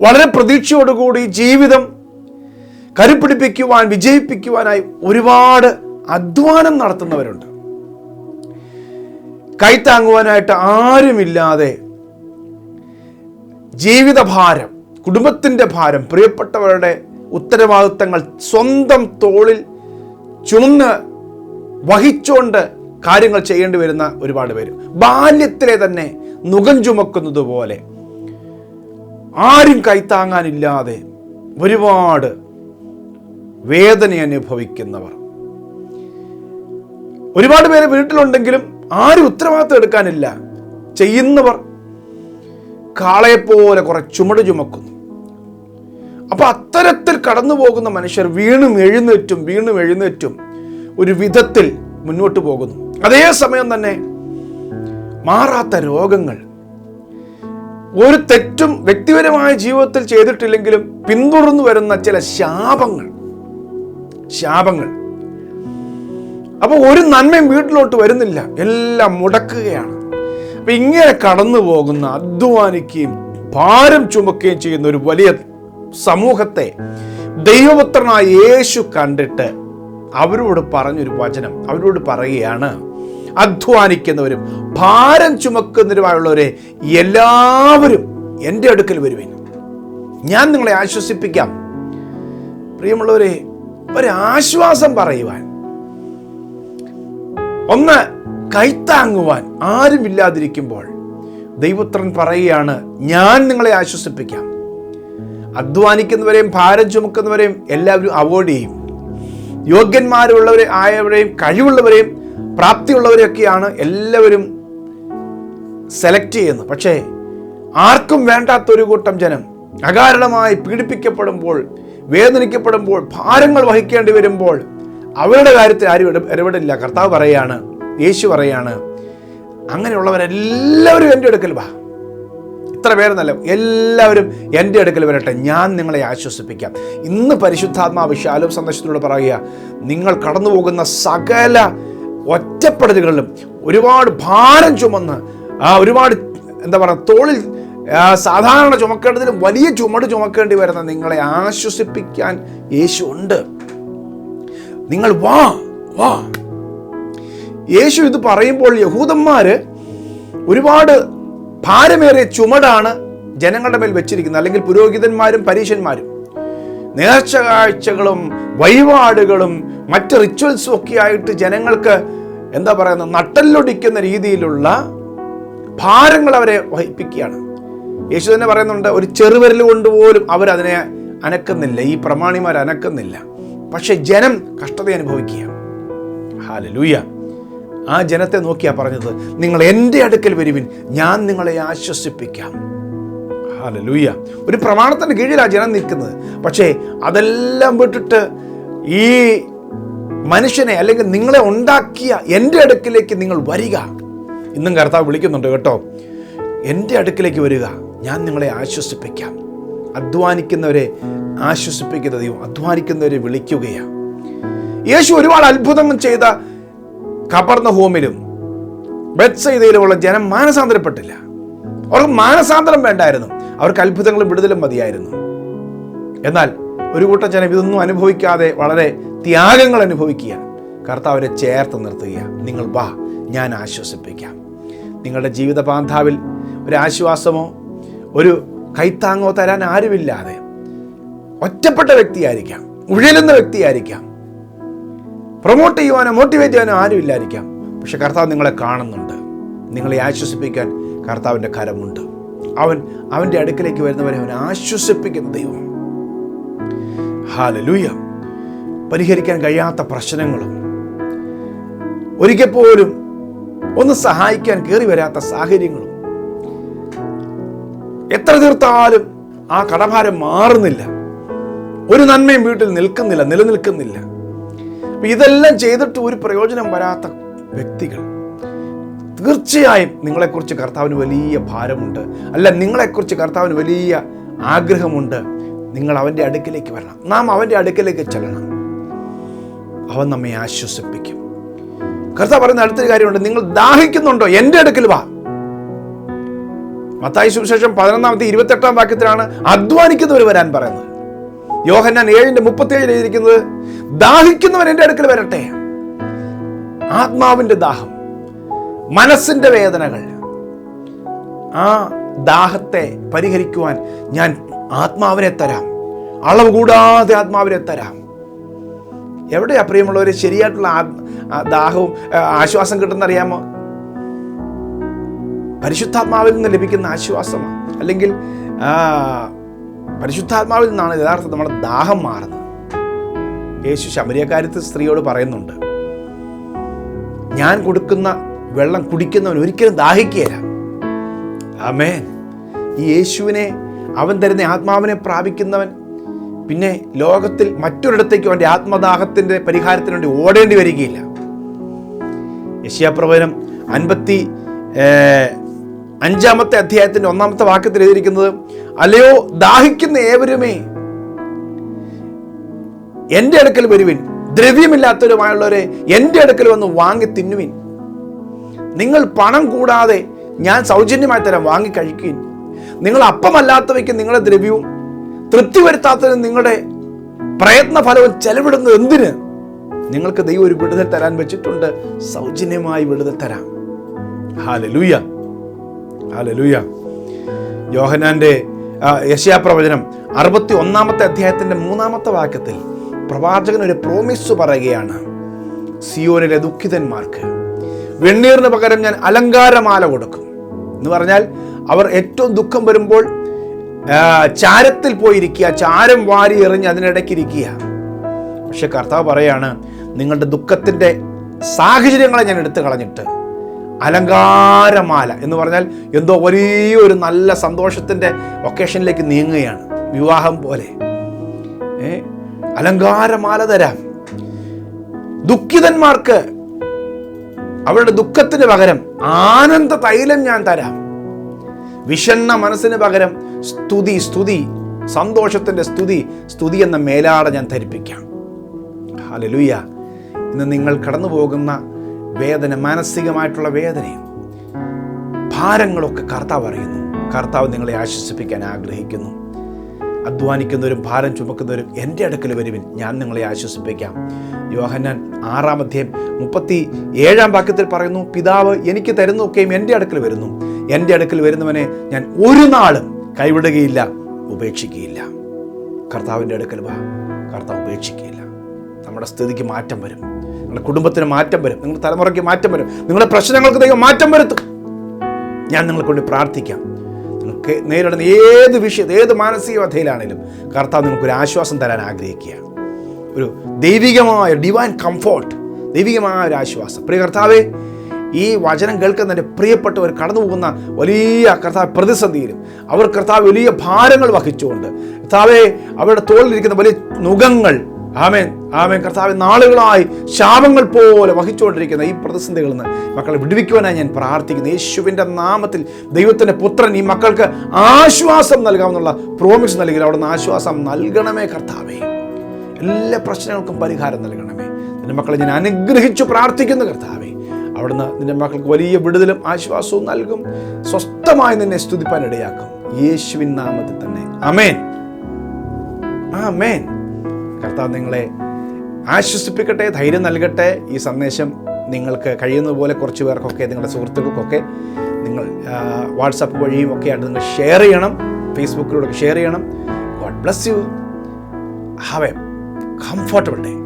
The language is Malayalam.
വളരെ പ്രതീക്ഷയോടുകൂടി ജീവിതം കരുപ്പിടിപ്പിക്കുവാൻ വിജയിപ്പിക്കുവാനായി ഒരുപാട് അധ്വാനം നടത്തുന്നവരുണ്ട്. കൈത്താങ്ങുവാനായിട്ട് ആരുമില്ലാതെ ജീവിതഭാരം കുടുംബത്തിന്റെ ഭാരം പ്രിയപ്പെട്ടവരുടെ ഉത്തരവാദിത്തങ്ങൾ സ്വന്തം തോളിൽ ചുമന്ന് വഹിച്ചുകൊണ്ട് കാര്യങ്ങൾ ചെയ്യേണ്ടി വരുന്ന ഒരുപാട് പേര്. ബാല്യത്തിലെ തന്നെ നുകം ചുമക്കുന്നത് പോലെ ആരും കൈത്താങ്ങാനില്ലാതെ ഒരുപാട് വേദന അനുഭവിക്കുന്നവർ. ഒരുപാട് പേര് വീട്ടിലുണ്ടെങ്കിലും ആരും ഉത്തരവാദിത്വം എടുക്കാനില്ല. ചെയ്യുന്നവർ കാളയെപ്പോലെ കുറെ ചുമട് ചുമക്കുന്നു. അപ്പൊ അത്തരത്തിൽ കടന്നു പോകുന്ന മനുഷ്യർ വീണും എഴുന്നേറ്റും വീണും എഴുന്നേറ്റും ഒരു വിധത്തിൽ മുന്നോട്ട് പോകുന്നു. അതേ സമയം തന്നെ മാറാത്ത രോഗങ്ങൾ ഒരു തെറ്റും വ്യക്തിപരമായ ജീവിതത്തിൽ ചെയ്തിട്ടില്ലെങ്കിലും പിന്തുടർന്നു വരുന്ന ചില ശാപങ്ങൾ. ശാപങ്ങൾ. അപ്പോൾ ഒരു നന്മയും വീട്ടിലോട്ട് വരുന്നില്ല. എല്ലാം മുടക്കുകയാണ്. അപ്പൊ ഇങ്ങനെ കടന്നു പോകുന്ന അധ്വാനിക്കുകയും ഭാരം ചുമക്കുകയും ചെയ്യുന്ന ഒരു വലിയ സമൂഹത്തെ ദൈവപുത്രനായ യേശു കണ്ടിട്ട് അവരോട് പറഞ്ഞൊരു വചനം. അവരോട് പറയുകയാണ് അധ്വാനിക്കുന്നവരും ഭാരം ചുമക്കുന്നവരുമായുള്ളവരെ എല്ലാവരും എന്റെ അടുക്കൽ വരുവേൻ. ഞാൻ നിങ്ങളെ ആശ്വസിപ്പിക്കാം. പ്രിയമുള്ളവരെ ഒരാശ്വാസം പറയുവാൻ ഒന്ന് കൈത്താങ്ങുവാൻ ആരുമില്ലാതിരിക്കുമ്പോൾ ദൈവത്രൻ പറയുകയാണ് ഞാൻ നിങ്ങളെ ആശ്വസിപ്പിക്കാം. അധ്വാനിക്കുന്നവരെയും ഭാരം ചുമക്കുന്നവരെയും എല്ലാവരും അവോയ്ഡ് ചെയ്യും. യോഗ്യന്മാരുള്ളവരെ ആയവരെയും കഴിവുള്ളവരെയും പ്രാപ്തിയുള്ളവരെയൊക്കെയാണ് എല്ലാവരും സെലക്ട് ചെയ്യുന്നത്. പക്ഷേ ആർക്കും വേണ്ടാത്തൊരു കൂട്ടം ജനം അകാരണമായി പീഡിപ്പിക്കപ്പെടുമ്പോൾ വേദനിക്കപ്പെടുമ്പോൾ ഭാരങ്ങൾ വഹിക്കേണ്ടി വരുമ്പോൾ അവരുടെ കാര്യത്തിൽ ആരും ഇട- ഇടപെടില്ല. കർത്താവ് പറയാണ് യേശു പറയാണ് അങ്ങനെയുള്ളവരെല്ലാവരും എന്റെ അടുക്കൽ വാ. ഇത്ര പേരെന്നല്ല എല്ലാവരും എന്റെ അടുക്കൽ വരട്ടെ. ഞാൻ നിങ്ങളെ ആശ്വസിപ്പിക്കാം. ഇന്ന് പരിശുദ്ധാത്മാവിശാലും സന്ദേശത്തിലൂടെ പറയുക നിങ്ങൾ കടന്നു പോകുന്ന സകല ഒറ്റപ്പെടലുകളിലും ഒരുപാട് ഭാരം ചുമന്ന് ആ ഒരുപാട് എന്താ പറയുക തോളിൽ സാധാരണ ചുമക്കേണ്ടതിലും വലിയ ചുമട് ചുമക്കേണ്ടി വരുന്ന നിങ്ങളെ ആശ്വസിപ്പിക്കാൻ യേശു ഉണ്ട്. നിങ്ങൾ വാ വാ. യേശു ഇത് പറയുമ്പോൾ യഹൂദന്മാര് ഒരുപാട് ഭാരമേറിയ ചുമടാണ് ജനങ്ങളുടെ മേൽ വെച്ചിരിക്കുന്നത്. അല്ലെങ്കിൽ പുരോഹിതന്മാരും പരീശന്മാരും. നേർച്ച കാഴ്ചകളും വഴിപാടുകളും മറ്റ് റിച്വൽസും ഒക്കെ ആയിട്ട് ജനങ്ങൾക്ക് എന്താ പറയുന്നത് നട്ടല്ലൊടിക്കുന്ന രീതിയിലുള്ള ഭാരങ്ങൾ അവരെ വഹിപ്പിക്കുകയാണ്. യേശു തന്നെ പറയുന്നുണ്ട് ഒരു ചെറുവിരൽ കൊണ്ടുപോലും അവരതിനെ അനക്കുന്നില്ല. ഈ പ്രമാണിമാർ അനക്കുന്നില്ല. പക്ഷെ ജനം കഷ്ടത അനുഭവിക്കുക ഹാലലൂയ ആ ജനത്തെ നോക്കിയാ പറഞ്ഞത് നിങ്ങൾ എന്റെ അടുക്കൽ വരുവിൻ. ഞാൻ നിങ്ങളെ ആശ്വസിപ്പിക്കാം. ഹാലലൂയ. ഒരു പ്രമാണത്തിന്റെ കീഴിലാണ് ജനം നിൽക്കുന്നത്. പക്ഷേ അതെല്ലാം വിട്ടിട്ട് ഈ മനുഷ്യനെ അല്ലെങ്കിൽ നിങ്ങളെ ഉണ്ടാക്കിയ എന്റെ അടുക്കിലേക്ക് നിങ്ങൾ വരിക. ഇന്നും കർത്താവ് വിളിക്കുന്നുണ്ട് കേട്ടോ. എന്റെ അടുക്കിലേക്ക് വരിക. ഞാൻ നിങ്ങളെ ആശ്വസിപ്പിക്കാം. അധ്വാനിക്കുന്നവരെ ആശ്വസിപ്പിക്കുന്ന ദൈവം അധ്വാനിക്കുന്നവരെ വിളിക്കുകയാണ്. യേശു ഒരുപാട് അത്ഭുതങ്ങൾ ചെയ്ത കബർന്ന ഹോമിലും ബെത്സയിതയിലുമുള്ള ജനം മാനസാന്തരപ്പെട്ടില്ല. അവർക്ക് മാനസാന്തരം വേണ്ടായിരുന്നു. അവർക്ക് അത്ഭുതങ്ങളും വിടുതലും മതിയായിരുന്നു. എന്നാൽ ഒരു കൂട്ടം ജനം ഇതൊന്നും അനുഭവിക്കാതെ വളരെ ത്യാഗങ്ങൾ അനുഭവിക്കുക കർത്താവരെ ചേർത്ത് നിർത്തുക നിങ്ങൾ വാ ഞാൻ ആശ്വസിപ്പിക്കാം. നിങ്ങളുടെ ജീവിത പാന്താവിൽ ഒരു ആശ്വാസമോ ഒരു കൈത്താങ്ങോ തരാൻ ആരുമില്ലാതെ ഒറ്റപ്പെട്ട വ്യക്തിയായിരിക്കാം. ഉഴലുന്ന വ്യക്തിയായിരിക്കാം. പ്രൊമോട്ട് ചെയ്യുവാനോ മോട്ടിവേറ്റ് ചെയ്യാനോ ആരുമില്ലായിരിക്കാം. പക്ഷെ കർത്താവ് നിങ്ങളെ കാണുന്നുണ്ട്. നിങ്ങളെ ആശ്വസിപ്പിക്കാൻ കർത്താവിന്റെ കരമുണ്ട്. അവൻ അവന്റെ അടുക്കലേക്ക് വരുന്നവരെ അവൻ ആശ്വസിപ്പിക്കുന്ന ദൈവം. ഹാലലൂയ പരിഹരിക്കാൻ കഴിയാത്ത പ്രശ്നങ്ങളും ഒരിക്കൽ പോലും ഒന്ന് സഹായിക്കാൻ കയറി വരാത്ത സാഹചര്യങ്ങളും എത്ര തീർത്താലും ആ കടഭാരം മാറുന്നില്ല. ഒരു നന്മയും വീട്ടിൽ നിൽക്കുന്നില്ല നിലനിൽക്കുന്നില്ല. ഇതെല്ലാം ചെയ്തിട്ട് ഒരു പ്രയോജനം വരാത്ത വ്യക്തികൾ തീർച്ചയായും നിങ്ങളെക്കുറിച്ച് കർത്താവിന് വലിയ ഭാരമുണ്ട്. അല്ല നിങ്ങളെക്കുറിച്ച് കർത്താവിന് വലിയ ആഗ്രഹമുണ്ട്. നിങ്ങൾ അവന്റെ അടുക്കിലേക്ക് വരണം. നാം അവന്റെ അടുക്കിലേക്ക് ചെല്ലണം. അവൻ നമ്മെ ആശ്വസിപ്പിക്കും. കർത്താവ് പറയുന്ന അടുത്തൊരു കാര്യമുണ്ട്. നിങ്ങൾ ദാഹിക്കുന്നുണ്ടോ? എന്റെ അടുക്കൽ വാ. മത്തായി സുവിശേഷം പതിനൊന്നാമത്തെ ഇരുപത്തെട്ടാം വാക്യത്തിലാണ് അധ്വാനിക്കുന്നവർ വരാൻ പറയുന്നത്. യോഹന്നാൻ ഏഴിന്റെ മുപ്പത്തേഴിൽ എഴുതിയിരിക്കുന്നത് ദാഹിക്കുന്നവൻ എന്റെ അടുക്കൽ വരട്ടെ. ആത്മാവിന്റെ ദാഹം. മനസ്സിന്റെ വേദനകൾ ആ ദാഹത്തെ പരിഹരിക്കുവാൻ ഞാൻ ആത്മാവിനെ തരാം. അളവ് കൂടാതെ ആത്മാവിനെ തരാം. എവിടെയാ പ്രിയമുള്ളവർ ശരിയായിട്ടുള്ള ദാഹവും ആശ്വാസം കിട്ടുന്ന അറിയാമോ പരിശുദ്ധാത്മാവിൽ നിന്ന് ലഭിക്കുന്ന ആശ്വാസമാണ് അല്ലെങ്കിൽ പരിശുദ്ധാത്മാവിൽ നിന്നാണ് യഥാർത്ഥത്തിൽ നമ്മുടെ ദാഹം മാറുന്നത്. യേശു ശമരിയക്കാര്യത്തിൽ സ്ത്രീയോട് പറയുന്നുണ്ട് ഞാൻ കൊടുക്കുന്ന വെള്ളം കുടിക്കുന്നവൻ ഒരിക്കലും ദാഹിക്കുകയില്ല. ആമേൻ. ഈ യേശുവിനെ അവൻ തരുന്ന ആത്മാവിനെ പ്രാപിക്കുന്നവൻ പിന്നെ ലോകത്തിൽ മറ്റൊരിടത്തേക്ക് അവന്റെ ആത്മദാഹത്തിന്റെ പരിഹാരത്തിന് വേണ്ടി ഓടേണ്ടി വരികയില്ല. യശ്യാപ്രവചനം അൻപത്തി അഞ്ചാമത്തെ അധ്യായത്തിന്റെ ഒന്നാമത്തെ വാക്യത്തിൽ എഴുതിയിരിക്കുന്നത് അല്ലയോ ദാഹിക്കുന്ന ഏവരുമേ? എന്റെ അടുക്കൽ വരുവിൻ. ദ്രവ്യമില്ലാത്തവരുമായുള്ളവരെ എന്റെ അടുക്കൽ വന്ന് വാങ്ങി തിന്നുവിൻ നിങ്ങൾ പണം കൂടാതെ ഞാൻ സൗജന്യമായി തരാം വാങ്ങി കഴിക്കുകയും. നിങ്ങൾ അപ്പമല്ലാത്തവയ്ക്ക് നിങ്ങളുടെ ദ്രവ്യവും തൃപ്തി വരുത്താത്തതിന് നിങ്ങളുടെ പ്രയത്ന ഫലവും ചെലവിടുന്നത് എന്തിന്? നിങ്ങൾക്ക് ദൈവം ഒരു വിടുതൽ തരാൻ വെച്ചിട്ടുണ്ട് സൗജന്യമായി വിടുതൽ തരാം. ഹാലലൂയ ഹാലലൂയ യോഹനാന്റെ യശയാപ്രവചനം അറുപത്തി ഒന്നാമത്തെ അധ്യായത്തിന്റെ മൂന്നാമത്തെ വാക്യത്തിൽ പ്രവാചകൻ ഒരു പ്രോമിസ് പറയുകയാണ്. സിയോനിലെ ദുഃഖിതന്മാർക്ക് വെണ്ണീറിന് പകരം ഞാൻ അലങ്കാരമാല കൊടുക്കും. എന്ന് പറഞ്ഞാൽ അവർ ഏറ്റവും ദുഃഖം വരുമ്പോൾ ചാരത്തിൽ പോയിരിക്കുക ചാരം വാരി എറിഞ്ഞ് അതിനിടയ്ക്ക് ഇരിക്കുക. പക്ഷെ കർത്താവ് പറയാണ് നിങ്ങളുടെ ദുഃഖത്തിന്റെ സാഹചര്യങ്ങളെ ഞാൻ എടുത്തു കളഞ്ഞിട്ട് അലങ്കാരമാല എന്ന് പറഞ്ഞാൽ എന്തോ ഒരു നല്ല സന്തോഷത്തിന്റെ ഒക്കേഷനിലേക്ക് നീങ്ങുകയാണ്. വിവാഹം പോലെ. ഏ അലങ്കാരമാല തരാം. ദുഃഖിതന്മാർക്ക് അവരുടെ ദുഃഖത്തിന് പകരം ആനന്ദ തൈലം ഞാൻ തരാം. വിഷണ്ണ മനസ്സിന് പകരം സ്തുതി സ്തുതി സന്തോഷത്തിന്റെ സ്തുതി സ്തുതി എന്ന മേലാട ഞാൻ ധരിപ്പിക്കാം. ഹലലുയ്യ ഇന്ന് നിങ്ങൾ കടന്നു പോകുന്ന വേദന മാനസികമായിട്ടുള്ള വേദനയും ഭാരങ്ങളൊക്കെ കർത്താവ് അറിയുന്നു. കർത്താവ് നിങ്ങളെ ആശ്വസിപ്പിക്കാൻ ആഗ്രഹിക്കുന്നു. അധ്വാനിക്കുന്നവരും ഭാരം ചുമക്കുന്നവരും എന്റെ അടുക്കൽ വരുവിൻ. ഞാൻ നിങ്ങളെ ആശ്വസിപ്പിക്കാം. യോഹന്നാൻ ആറാം അധ്യായം മുപ്പത്തി ഏഴാം വാക്യത്തിൽ പറയുന്നു പിതാവ് എനിക്ക് തരുന്നൊക്കെയും എന്റെ അടുക്കൽ വരുന്നു. എന്റെ അടുക്കൽ വരുന്നവനെ ഞാൻ ഒരു നാളും കൈവിടുകയില്ല ഉപേക്ഷിക്കുകയില്ല. കർത്താവിന്റെ അടുക്കൽ വാ. കർത്താവ് ഉപേക്ഷിക്കുകയില്ല. നമ്മുടെ സ്ഥിതിക്ക് മാറ്റം വരും. നിങ്ങളുടെ കുടുംബത്തിന് മാറ്റം വരും. നിങ്ങളുടെ തലമുറയ്ക്ക് മാറ്റം വരും. നിങ്ങളുടെ പ്രശ്നങ്ങൾക്ക് ദൈവം മാറ്റം വരുത്തും. ഞാൻ നിങ്ങളെ കൊണ്ട് പ്രാർത്ഥിക്കാം. നിങ്ങൾക്ക് നേരിടുന്ന ഏത് വിഷയത്തിൽ ഏത് മാനസികവധയിലാണെങ്കിലും കർത്താവ് നിങ്ങൾക്കൊരു ആശ്വാസം തരാൻ ആഗ്രഹിക്കുക ഒരു ദൈവികമായ ഡിവൈൻ കംഫോർട്ട് ദൈവികമായ ഒരു ആശ്വാസം. പ്രിയ കർത്താവേ ഈ വചനം കേൾക്കുന്ന എന്റെ പ്രിയപ്പെട്ടവർ കടന്നു പോകുന്ന വലിയ കർത്താവ് പ്രതിസന്ധിയിലും അവർ കർത്താവ് വലിയ ഭാരങ്ങൾ വഹിച്ചുകൊണ്ട് കർത്താവെ അവരുടെ തോളിലിരിക്കുന്ന വലിയ നുഖങ്ങൾ ആമേൻ. ആമേൻ. കർത്താവ് നാളുകളായി ശാപങ്ങൾ പോലെ വഹിച്ചുകൊണ്ടിരിക്കുന്ന ഈ പ്രതിസന്ധികളിൽ നിന്ന് മക്കളെ വിടുവിക്കുവാനായി ഞാൻ പ്രാർത്ഥിക്കുന്നു. യേശുവിന്റെ നാമത്തിൽ ദൈവത്തിന്റെ പുത്രൻ ഈ മക്കൾക്ക് ആശ്വാസം നൽകാമെന്നുള്ള പ്രോമിസ് നൽകി അവിടുന്ന് ആശ്വാസം നൽകണമേ കർത്താവേ. എല്ലാ പ്രശ്നങ്ങൾക്കും പരിഹാരം നൽകണമേ. നിന്റെ മക്കളെ ഞാൻ അനുഗ്രഹിച്ചു പ്രാർത്ഥിക്കുന്നു കർത്താവേ. അവിടുന്ന് നിന്റെ മക്കൾക്ക് വലിയ വിടുതലും ആശ്വാസവും നൽകും. സ്വസ്ഥമായി നിന്നെ സ്തുതിപ്പാൻ ഇടയാക്കും യേശുവിൻ നാമത്തിൽ തന്നെ. അമേൻ ആമേൻ. കർത്താവ് നിങ്ങളെ ആശ്വസിപ്പിക്കട്ടെ ധൈര്യം നൽകട്ടെ. ഈ സന്ദേശം നിങ്ങൾക്ക് കഴിയുന്ന പോലെ കുറച്ച് പേർക്കൊക്കെ നിങ്ങളുടെ സുഹൃത്തുക്കൾക്കൊക്കെ നിങ്ങൾ വാട്സപ്പ് വഴിയും ഒക്കെ ആയിട്ട് നിങ്ങൾ ഷെയർ ചെയ്യണം. ഫേസ്ബുക്കിലൂടെ ഷെയർ ചെയ്യണം. God bless you. Have a comfortable day.